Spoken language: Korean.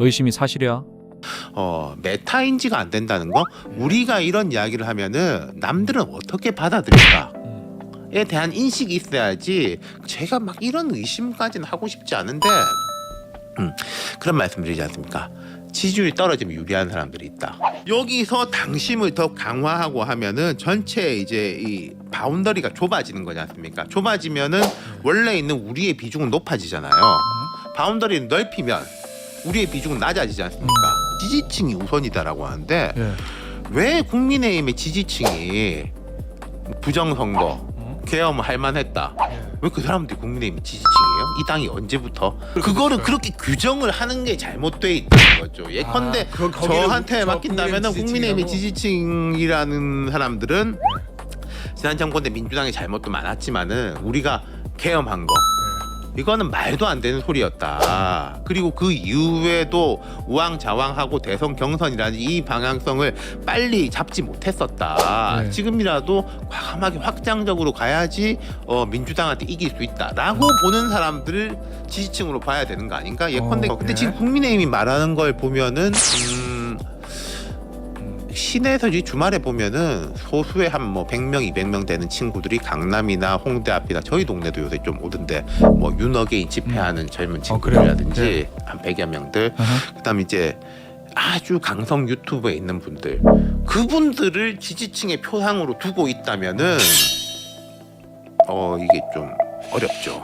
의심이 사실이야? 어, 메타인지가 안 된다는 거 우리가 이런 이야기를 하면은 남들은 어떻게 받아들일까 에 대한 인식이 있어야지 제가 막 이런 의심까지는 하고 싶지 않은데 음, 그런 말씀드리지 않습니까? 지지율이 떨어지면 유리한 사람들이 있다. 여기서 당심을 더 강화하고 하면은 전체 이제 이 바운더리가 좁아지는 거지 않습니까? 좁아지면은 원래 있는 우리의 비중은 높아지잖아요. 바운더리를 넓히면 우리의 비중은 낮아지지 않습니까? 지지층이 우선이다라고 하는데 예. 왜 국민의힘의 지지층이 부정선거 계엄 할 만했다. 왜 그 사람들이 국민의힘 지지층이에요? 이 당이 언제부터? 그거를 그렇게 규정을 하는 게 잘못돼 있다는 거죠. 예컨대 아, 그- 거기를 저한테 저 맡긴다면 국민의힘 국민의힘의 지지층이라고? 지지층이라는 사람들은 지난 정권 때 민주당의 잘못도 많았지만은 우리가 계엄한 거 이거는 말도 안 되는 소리였다. 그리고 그 이후에도 우왕좌왕하고 대선 경선이라는 이 방향성을 빨리 잡지 못했었다. 네. 지금이라도 과감하게 확장적으로 가야지 어, 민주당한테 이길 수 있다라고 보는 사람들을 지지층으로 봐야 되는 거 아닌가? 예컨대 어, 근데 네. 지금 국민의힘이 말하는 걸 보면은 음, 시내에서 이 주말에 보면은 소수의 한 뭐 100명, 200명 되는 친구들이 강남이나 홍대 앞이나 저희 동네도 요새 좀 오던데 뭐 윤어게인 집회하는 젊은 어? 친구들이라든지 한 100여 명들 아하. 그다음 이제 아주 강성 유튜브에 있는 분들 그분들을 지지층의 표상으로 두고 있다면은 어 이게 좀 어렵죠.